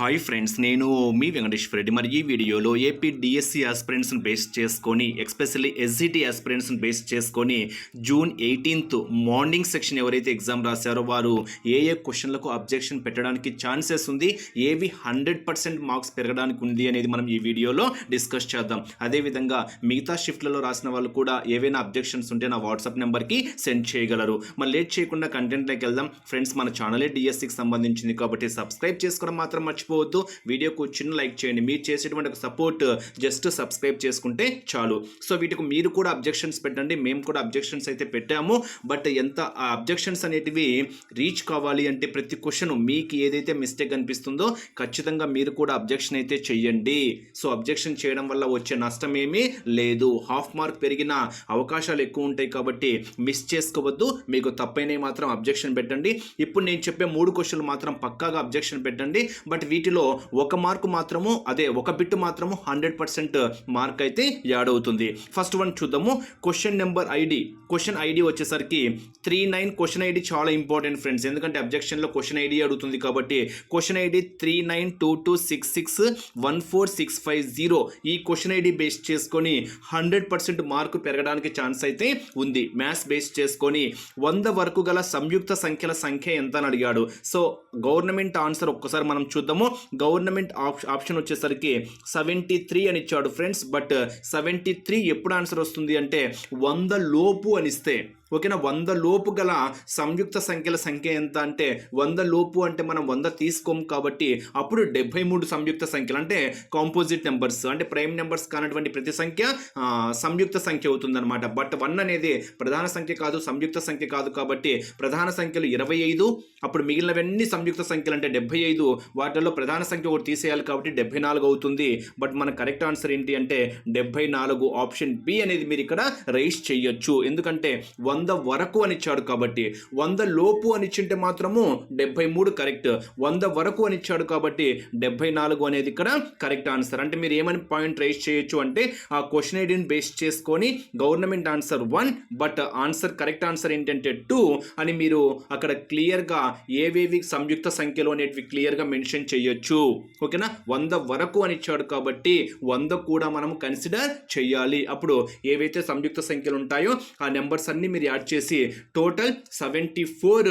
Hi friends నేను మీ వెంకటేశ్వర రెడ్డి. మరి ఈ వీడియోలో ఏపీ డిఎస్సి ఆస్పిరెంట్స్ని బేస్ చేసుకొని ఎక్స్పెషల్లీ ఎస్జిటి ఆస్పిరెంట్స్ని బేస్ చేసుకొని జూన్ ఎయిటీన్త్ మార్నింగ్ సెక్షన్ ఎవరైతే ఎగ్జామ్ రాశారో వారు ఏ ఏ క్వశ్చన్లకు అబ్జెక్షన్ పెట్టడానికి ఛాన్సెస్ ఉంది ఏవి హండ్రెడ్ పర్సెంట్ మార్క్స్ పెరగడానికి ఉంది అనేది మనం ఈ వీడియోలో డిస్కస్ చేద్దాం. అదేవిధంగా మిగతా షిఫ్ట్లలో రాసిన వాళ్ళు కూడా ఏవైనా అబ్జెక్షన్స్ ఉంటే నా వాట్సాప్ నెంబర్కి సెండ్ చేయగలరు. మరి లేట్ చేయకుండా కంటెంట్లోకి వెళ్దాం. ఫ్రెండ్స్ మన ఛానలే డిఎస్సికి సంబంధించింది కాబట్టి సబ్స్క్రైబ్ చేసుకోవడం మాత్రం మర్చిపోవద్దు. వీడియోకు చిన్న లైక్ చేయండి. మీరు చేసేటువంటి ఒక సపోర్ట్ జస్ట్ సబ్స్క్రైబ్ చేసుకుంటే చాలు. సో వీటికి మీరు కూడా అబ్జెక్షన్స్ పెట్టండి. మేము కూడా అబ్జెక్షన్స్ అయితే పెట్టాము. బట్ ఎంత ఆ అబ్జెక్షన్స్ అనేటివి రీచ్ కావాలి అంటే ప్రతి క్వశ్చన్ మీకు ఏదైతే మిస్టేక్ అనిపిస్తుందో ఖచ్చితంగా మీరు కూడా అబ్జెక్షన్ అయితే చెయ్యండి. సో అబ్జెక్షన్ చేయడం వల్ల వచ్చే నష్టం ఏమీ లేదు. హాఫ్ మార్క్ పెరిగిన అవకాశాలు ఎక్కువ ఉంటాయి కాబట్టి మిస్ చేసుకోవద్దు. మీకు తప్పైనవి మాత్రం అబ్జెక్షన్ పెట్టండి. ఇప్పుడు నేను చెప్పే మూడు క్వశ్చన్లు మాత్రం పక్కాగా అబ్జెక్షన్ పెట్టండి. బట్ వీటిలో ఒక మార్కు మాత్రము అదే ఒక బిట్ మాత్రము హండ్రెడ్ పర్సెంట్ మార్క్ అయితే యాడ్ అవుతుంది. ఫస్ట్ వన్ చూద్దాము. Question number ID question ID వచ్చేసరికి త్రీ నైన్ క్వశ్చన్ ఐడి చాలా ఇంపార్టెంట్ ఫ్రెండ్స్ ఎందుకంటే అబ్జెక్షన్లో క్వశ్చన్ ఐడి అడుగుతుంది కాబట్టి question ID three nine two two six six one four six five zero ఈ క్వశ్చన్ ఐడి బేస్ చేసుకొని hundred percent mark పెరగడానికి chance అయితే ఉంది. మ్యాథ్స్ బేస్ చేసుకొని వంద వరకు గల సంయుక్త సంఖ్యల సంఖ్య ఎంత అని అడిగాడు. సో గవర్నమెంట్ ఆన్సర్ ఒక్కసారి మనం చూద్దాము. గవర్నమెంట్ ఆప్షన్ వచ్చేసరికి సెవెంటీ త్రీ అని ఇచ్చాడు ఫ్రెండ్స్. బట్ సెవెంటీ త్రీ ఎప్పుడు ఆన్సర్ వస్తుంది అంటే వంద లోపు అని ఇస్తే ఓకేనా? వంద లోపు గల సంయుక్త సంఖ్యల సంఖ్య ఎంత అంటే వంద లోపు అంటే మనం వంద తీసుకోం కాబట్టి అప్పుడు డెబ్బై మూడు సంయుక్త సంఖ్యలు అంటే కాంపోజిట్ నెంబర్స్ అంటే ప్రైమ్ నెంబర్స్ కానటువంటి ప్రతి సంఖ్య సంయుక్త సంఖ్య అవుతుందన్నమాట. బట్ వన్ అనేది ప్రధాన సంఖ్య కాదు సంయుక్త సంఖ్య కాదు కాబట్టి ప్రధాన సంఖ్యలు ఇరవై ఐదు అప్పుడు మిగిలినవన్నీ సంయుక్త సంఖ్యలు అంటే డెబ్బై ఐదు వాటిల్లో ప్రధాన సంఖ్య ఒకటి తీసేయాలి కాబట్టి డెబ్బై నాలుగు అవుతుంది. బట్ మన కరెక్ట్ ఆన్సర్ ఏంటి అంటే డెబ్బై నాలుగు ఆప్షన్ బి అనేది మీరు ఇక్కడ రైస్ చేయొచ్చు. ఎందుకంటే వంద వంద వరకు అని ఇచ్చాడు కాబట్టి వంద లోపు అని ఇచ్చింటే మాత్రము డెబ్బై మూడు కరెక్ట్ వంద వరకు అని ఇచ్చాడు కాబట్టి డెబ్బై నాలుగు అనేది ఇక్కడ కరెక్ట్ ఆన్సర్ అంటే మీరు ఏమని పాయింట్ రైస్ చేయొచ్చు అంటే ఆ క్వశ్చన్ ఐడిని బేస్ చేసుకొని government answer one but answer correct answer ఏంటంటే టూ అని మీరు అక్కడ క్లియర్గా ఏవేవి సంయుక్త సంఖ్యలో అనేటివి క్లియర్గా మెన్షన్ చేయొచ్చు. ఓకేనా వంద వరకు అని ఇచ్చాడు కాబట్టి వంద కూడా మనం కన్సిడర్ చేయాలి. అప్పుడు ఏవైతే సంయుక్త సంఖ్యలు ఉంటాయో ఆ నెంబర్స్ అన్ని మీరు యాడ్ చేసి total seventy four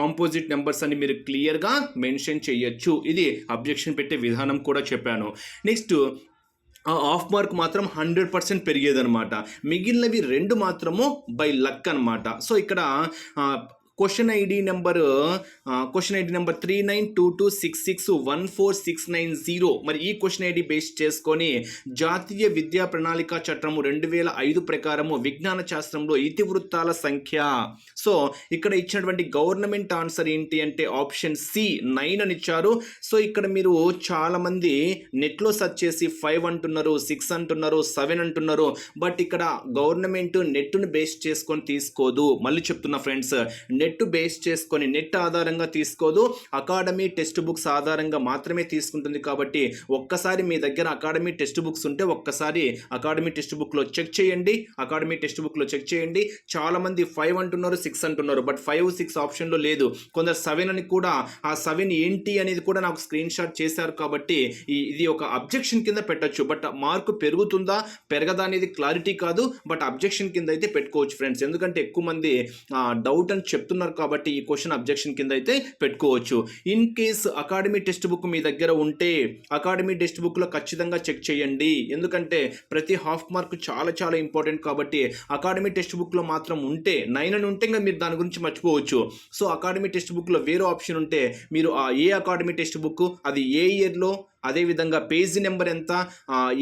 composite numbers అని మీరు క్లియర్గా మెన్షన్ చేయొచ్చు. ఇది అబ్జెక్షన్ పెట్టే విధానం కూడా చెప్పాను. నెక్స్ట్ ఆ ఆఫ్ మార్క్ మాత్రం హండ్రెడ్ పర్సెంట్ పెరిగేదనమాట మిగిలినవి రెండు మాత్రము బై లక్ అనమాట సో ఇక్కడ question ID number question ID number three nine two two six six one four six nine zero మరి ఈ క్వశ్చన్ ఐడి బేస్ చేసుకొని జాతీయ విద్యా ప్రణాళిక చట్టము రెండు వేల ఐదు ప్రకారము విజ్ఞాన శాస్త్రంలో ఇతివృత్తాల సంఖ్య. సో ఇక్కడ ఇచ్చినటువంటి గవర్నమెంట్ ఆన్సర్ ఏంటి అంటే ఆప్షన్ సి నైన్ అని ఇచ్చారు. సో ఇక్కడ మీరు చాలామంది నెట్లో సెర్చ్ చేసి ఫైవ్ అంటున్నారు సిక్స్ అంటున్నారు సెవెన్ అంటున్నారు. బట్ ఇక్కడ గవర్నమెంట్ నెట్ను బేస్ చేసుకొని తీసుకోదు. మళ్ళీ చెప్తున్నా ఫ్రెండ్స్ నెట్ నెట్ బేస్ చేసుకొని నెట్ ఆధారంగా తీసుకోదు. అకాడమీ టెక్స్ట్ బుక్స్ ఆధారంగా మాత్రమే తీసుకుంటుంది కాబట్టి ఒక్కసారి మీ దగ్గర అకాడమీ టెక్స్ట్ బుక్స్ ఉంటే ఒక్కసారి అకాడమీ టెక్స్ట్ బుక్లో చెక్ చేయండి. అకాడమీ టెక్స్ట్ బుక్లో చెక్ చేయండి. చాలామంది ఫైవ్ అంటున్నారు సిక్స్ అంటున్నారు బట్ ఫైవ్ సిక్స్ ఆప్షన్లో లేదు. కొందరు సెవెన్ అని కూడా ఆ సెవెన్ ఏంటి అనేది కూడా నాకు స్క్రీన్ షాట్ చేశారు కాబట్టి ఇది ఒక అబ్జెక్షన్ కింద పెట్టొచ్చు. బట్ మార్కు పెరుగుతుందా? పెరగదా అనేది క్లారిటీ కాదు. బట్ అబ్జెక్షన్ కింద అయితే పెట్టుకోవచ్చు ఫ్రెండ్స్. ఎందుకంటే ఎక్కువ మంది డౌట్ అని చెప్తున్నారు కాబట్టి ఈ క్వశ్చన్ అబ్జెక్షన్ కింద అయితే పెట్టుకోవచ్చు. In case academy text book మీ దగ్గర ఉంటే అకాడమీ టెక్స్ట్ బుక్లో ఖచ్చితంగా చెక్ చేయండి. ఎందుకంటే ప్రతి హాఫ్ మార్క్ చాలా చాలా ఇంపార్టెంట్ కాబట్టి అకాడమీ టెక్స్ట్ బుక్లో మాత్రం ఉంటే నైన్ అని ఉంటే ఇంకా మీరు దాని గురించి మర్చిపోవచ్చు. సో అకాడమీ టెక్స్ట్ బుక్లో వేరే ఆప్షన్ ఉంటే మీరు ఆ ఏ అకాడమీ టెక్స్ట్ బుక్ అది ఏ ఇయర్లో అదేవిధంగా పేజీ నెంబర్ ఎంత?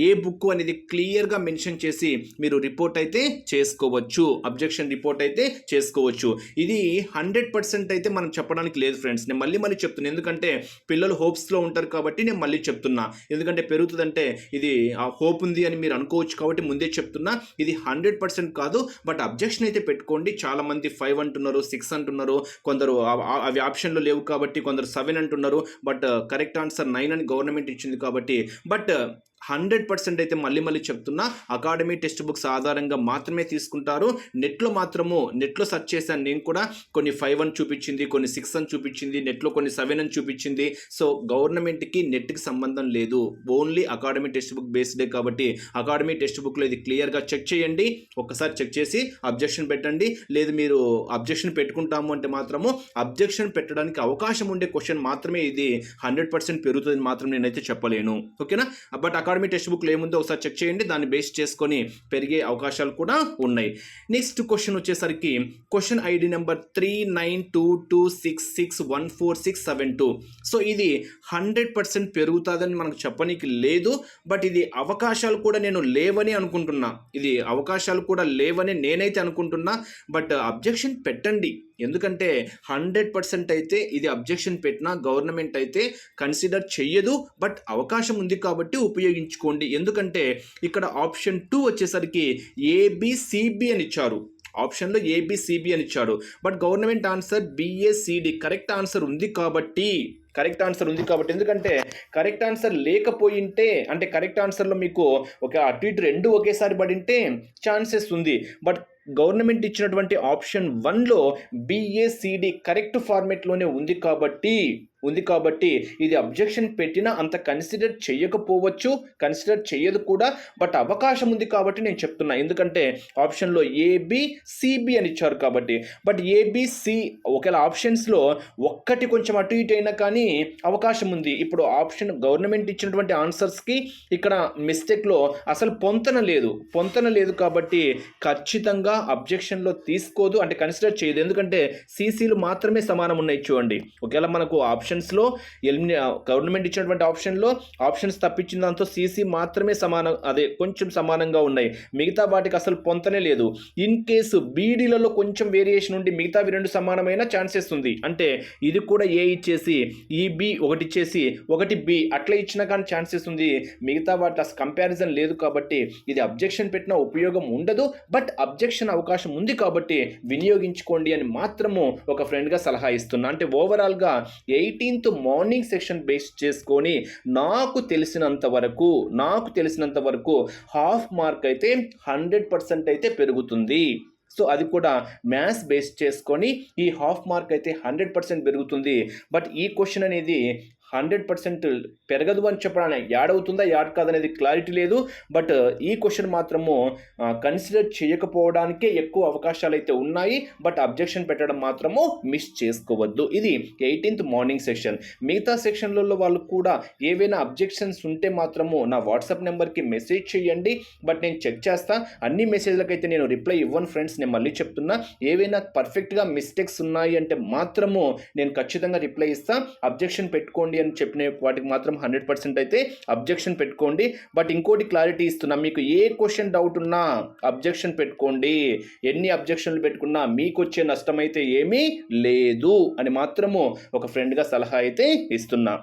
ఏ బుక్ అనేది క్లియర్గా మెన్షన్ చేసి మీరు రిపోర్ట్ అయితే చేసుకోవచ్చు. అబ్జెక్షన్ రిపోర్ట్ అయితే చేసుకోవచ్చు. ఇది హండ్రెడ్ పర్సెంట్ అయితే మనం చెప్పడానికి లేదు ఫ్రెండ్స్. నేను మళ్ళీ మళ్ళీ చెప్తున్నాను ఎందుకంటే పిల్లలు హోప్స్లో ఉంటారు కాబట్టి నేను మళ్ళీ చెప్తున్నా. ఎందుకంటే పెరుగుతుందంటే ఇది ఆ హోప్ ఉంది అని మీరు అనుకోవచ్చు కాబట్టి ముందే చెప్తున్నా. ఇది హండ్రెడ్ పర్సెంట్ కాదు. బట్ అబ్జెక్షన్ అయితే పెట్టుకోండి. చాలా మంది ఫైవ్ అంటున్నారు సిక్స్ అంటున్నారు. కొందరు అవి ఆప్షన్లో లేవు కాబట్టి కొందరు సెవెన్ అంటున్నారు. బట్ కరెక్ట్ ఆన్సర్ నైన్ అని గవర్నమెంట్ ఇచ్చింది కాబట్టి. బట్ హండ్రెడ్ పర్సెంట్ అయితే మళ్ళీ మళ్ళీ చెప్తున్నా అకాడమీ టెక్స్ట్ బుక్స్ ఆధారంగా మాత్రమే తీసుకుంటారు. నెట్లో మాత్రము నెట్లో సెర్చ్ చేశాను నేను కూడా. కొన్ని ఫైవ్ అని చూపించింది కొన్ని సిక్స్ అని చూపించింది నెట్లో కొన్ని సెవెన్ అని చూపించింది. సో గవర్నమెంట్కి నెట్కి సంబంధం లేదు. ఓన్లీ అకాడమీ టెక్స్ట్ బుక్ బేస్డే కాబట్టి అకాడమీ టెక్స్ట్ బుక్లో ఇది క్లియర్గా చెక్ చేయండి. ఒక్కసారి చెక్ చేసి అబ్జెక్షన్ పెట్టండి. లేదు మీరు అబ్జెక్షన్ పెట్టుకుంటాము అంటే మాత్రము అబ్జెక్షన్ పెట్టడానికి అవకాశం ఉండే క్వశ్చన్ మాత్రమే ఇది హండ్రెడ్ పర్సెంట్ పెరుగుతుంది మాత్రం నేనైతే చెప్పలేను. ఓకేనా? బట్ అకాడమీ టెక్స్ట్ బుక్లో ఏముందో ఒకసారి చెక్ చేయండి. దాన్ని బేస్ చేసుకొని పెరిగే అవకాశాలు కూడా ఉన్నాయి. నెక్స్ట్ క్వశ్చన్ వచ్చేసరికి question ID number three nine two two six six one four six seven two. So ఇది హండ్రెడ్ పర్సెంట్ పెరుగుతుందని మనకు చెప్పనీకి లేదు. బట్ ఇది అవకాశాలు కూడా నేను లేవని అనుకుంటున్నా. ఇది అవకాశాలు కూడా లేవని నేనైతే అనుకుంటున్నా. బట్ అబ్జెక్షన్ పెట్టండి. ఎందుకంటే హండ్రెడ్ పర్సెంట్ అయితే ఇది అబ్జెక్షన్ పెట్టినా గవర్నమెంట్ అయితే కన్సిడర్ చెయ్యదు బట్ అవకాశం ఉంది కాబట్టి ఉపయోగించుకోండి. ఎందుకంటే ఇక్కడ ఆప్షన్ టూ వచ్చేసరికి ఏబిసిబి అని ఇచ్చారు. ఆప్షన్లో ఏబిసిబి అని ఇచ్చాడు but government answer B A C D correct answer ఉంది కాబట్టి కరెక్ట్ ఆన్సర్ ఉంది కాబట్టి ఎందుకంటే కరెక్ట్ ఆన్సర్ లేకపోయింటే అంటే కరెక్ట్ ఆన్సర్లో మీకు ఒక అటు ఇటు రెండు ఒకేసారి పడింటే ఛాన్సెస్ ఉంది. బట్ గవర్నమెంట్ ఇచ్చినటువంటి ఆప్షన్ వన్లో B A C D correct ఫార్మేట్లోనే ఉంది కాబట్టి ఉంది కాబట్టి ఇది అబ్జెక్షన్ పెట్టినా అంత కన్సిడర్ చేయకపోవచ్చు కన్సిడర్ చేయదు కూడా బట్ అవకాశం ఉంది కాబట్టి నేను చెప్తున్నా. ఎందుకంటే ఆప్షన్లో ఏబి సిబి అని ఇచ్చారు కాబట్టి. బట్ ఏబిసి ఒకవేళ ఆప్షన్స్లో ఒక్కటి కొంచెం అటు ఇటు అయినా కానీ అవకాశం ఉంది. ఇప్పుడు ఆప్షన్ గవర్నమెంట్ ఇచ్చినటువంటి ఆన్సర్స్కి ఇక్కడ మిస్టేక్లో అసలు పొంతన లేదు. పొంతన లేదు కాబట్టి ఖచ్చితంగా అబ్జెక్షన్లో తీసుకోదు. అంటే కన్సిడర్ చేయదు. ఎందుకంటే సీసీలు మాత్రమే సమానం ఉన్నాయి చూడండి. ఒకవేళ మనకు ఆప్షన్ ఆప్షన్స్లో ఎలిమినే గవర్నమెంట్ ఇచ్చినటువంటి ఆప్షన్లో ఆప్షన్స్ తప్పించిన దాంతో సీసీ మాత్రమే సమానం అదే కొంచెం సమానంగా ఉన్నాయి. మిగతా వాటికి అసలు పొంతనే లేదు. ఇన్ కేసు బీడీలలో కొంచెం వేరియేషన్ ఉండి మిగతావి రెండు సమానమైన ఛాన్సెస్ ఉంది. అంటే ఇది కూడా ఏ ఇచ్చేసి ఈ బి ఒకటి ఇచ్చేసి ఒకటి బి అట్లా ఇచ్చినా కానీ ఛాన్సెస్ ఉంది. మిగతా వాటి అసలు కంపారిజన్ లేదు కాబట్టి ఇది అబ్జెక్షన్ పెట్టిన ఉపయోగం ఉండదు. బట్ అబ్జెక్షన్ అవకాశం ఉంది కాబట్టి వినియోగించుకోండి అని మాత్రము ఒక ఫ్రెండ్గా సలహా ఇస్తున్నా. అంటే ఓవరాల్గా ఎయిటీన్త్ మార్నింగ్ సెక్షన్ బేస్ చేసుకొని నాకు తెలిసినంత వరకు నాకు తెలిసినంత వరకు హాఫ్ మార్క్ అయితే హండ్రెడ్ పర్సెంట్ అయితే పెరుగుతుంది. సో అది కూడా మ్యాథ్స్ బేస్ చేసుకొని ఈ హాఫ్ మార్క్ అయితే హండ్రెడ్ పర్సెంట్ పెరుగుతుంది. బట్ ఈ క్వశ్చన్ అనేది హండ్రెడ్ పర్సెంట్ పెరగదు అని చెప్పడానికి యాడ్ అవుతుందా యాడ్ కాదనేది క్లారిటీ లేదు. బట్ ఈ క్వశ్చన్ మాత్రము కన్సిడర్ చేయకపోవడానికే ఎక్కువ అవకాశాలు అయితే ఉన్నాయి. బట్ అబ్జెక్షన్ పెట్టడం మాత్రము మిస్ చేసుకోవద్దు. ఇది ఎయిటీన్త్ మార్నింగ్ సెక్షన్ మిగతా సెక్షన్లలో వాళ్ళు కూడా ఏవైనా అబ్జెక్షన్స్ ఉంటే మాత్రము నా వాట్సాప్ నెంబర్కి మెసేజ్ చేయండి. బట్ నేను చెక్ చేస్తా. అన్ని మెసేజ్లకైతే నేను రిప్లై ఇవ్వను ఫ్రెండ్స్. నేను మళ్ళీ చెప్తున్నా. ఏవైనా పర్ఫెక్ట్గా మిస్టేక్స్ ఉన్నాయి అంటే మాత్రము నేను ఖచ్చితంగా రిప్లై ఇస్తా. అబ్జెక్షన్ పెట్టుకోండి అని చెప్పిన వాటికి మాత్రం హండ్రెడ్ పర్సెంట్ అయితే అబ్జెక్షన్ పెట్టుకోండి. బట్ ఇంకోటి క్లారిటీ ఇస్తున్నా మీకు ఏ క్వశ్చన్ డౌట్ ఉన్నా అబ్జెక్షన్ పెట్టుకోండి. ఎన్ని అబ్జెక్షన్లు పెట్టుకున్నా మీకు వచ్చే నష్టం అయితే ఏమీ లేదు అని మాత్రము ఒక ఫ్రెండ్గా సలహా అయితే ఇస్తున్నా.